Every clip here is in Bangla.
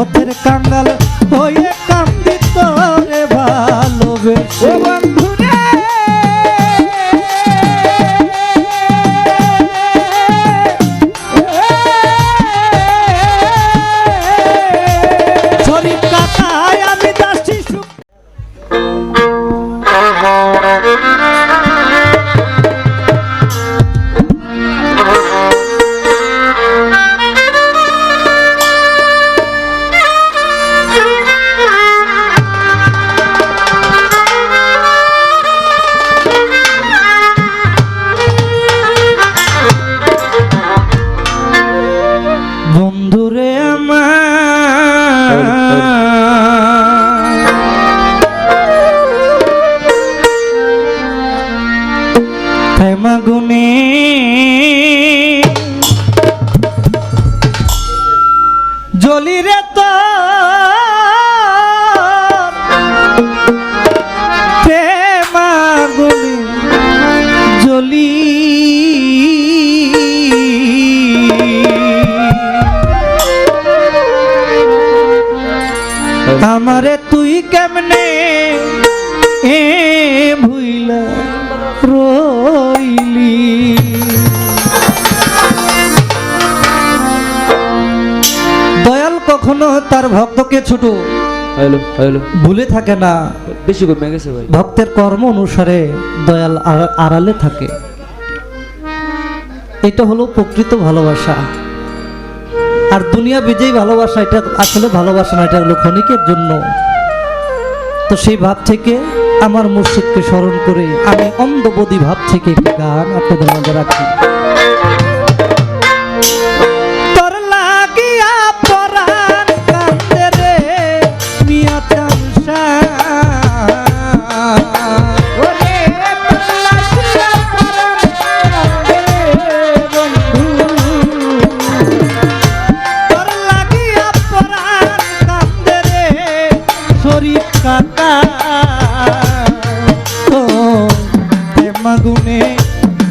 পথের কান জলি রে তো জলি আমারে তুই কেমনে এ ভুইলা রইলি? কখনো তার ভক্তকে ছোট ভুলে থাকে না। বেশি কমে গেছে ভাই। ভক্তের কর্ম অনুসারে দয়াল আড়ালে থাকে। এটা হলো প্রকৃত ভালোবাসা। আর দুনিয়া বিজয়ী ভালোবাসা এটা আসলে ভালোবাসা না এটা হলো ক্ষণিকের জন্য। তো সেই ভাব থেকে আমার মুর্শিদকে স্মরণ করে আমি অন্ধবদী ভাব থেকে একটি গান আপনাদের মাঝে রাখি। কাকা তো প্রেমাগুনে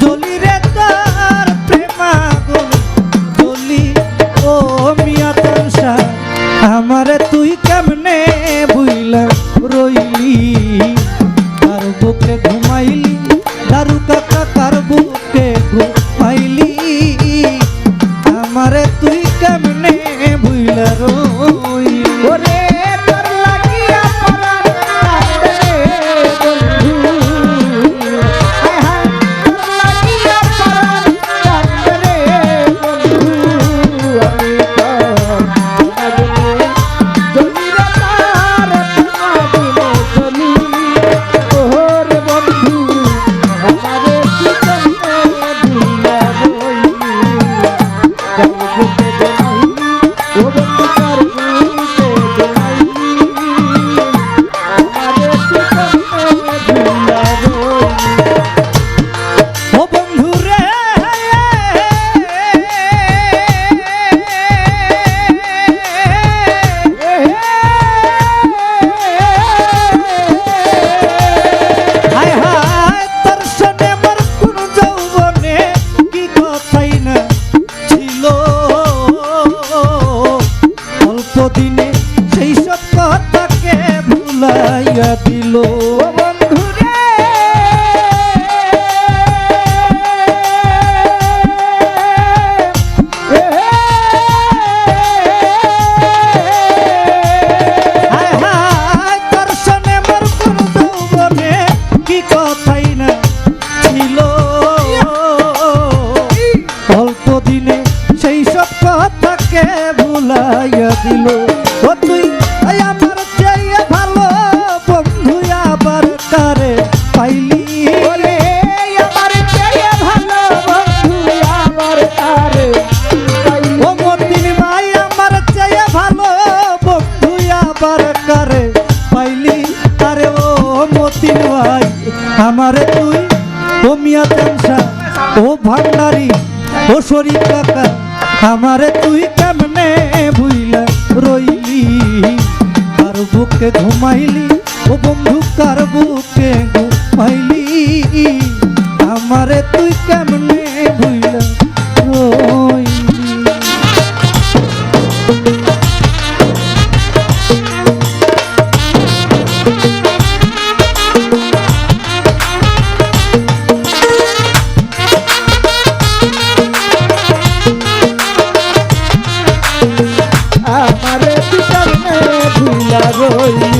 জ্বলি রে তোর প্রেমাগুন আমারে তুই কেমনে বুইলা রইলি, কার বুকে ঘুমাইলি ও তুই এই আমার চেয়ে ভালো বন্ধু আবার কারে পাইলি? বলে আমার চেয়ে ভালো বন্ধু আবার কারে ও মতিন ভাই আমার চেয়ে ভালো বন্ধু আবার কারে পাইলি? আরে ও মতিন ভাই আমারে তুই ও মিয়া ও ভান্ডারি ও শরীর কাকা আমারে তুই বুকে ও বন্ধু কার বুকে গো ঘুমাইলি আমারে তুই কেমনে ভুইলা রইলি?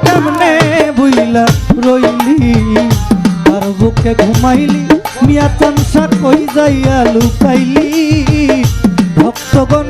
জমাইলি মিয়া তনসা কই যাইয়া লুকাইলি? ভক্তগণ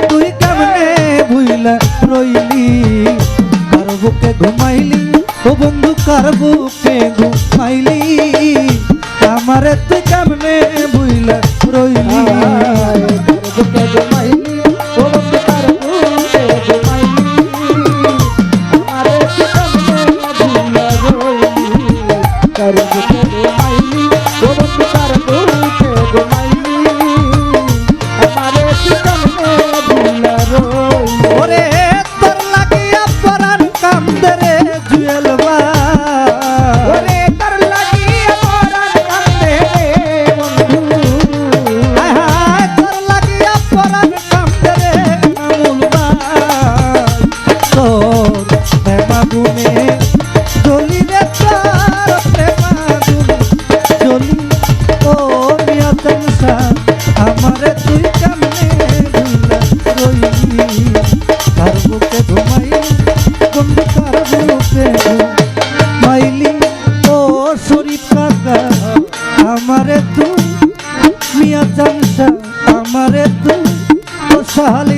আমারে তুই সাল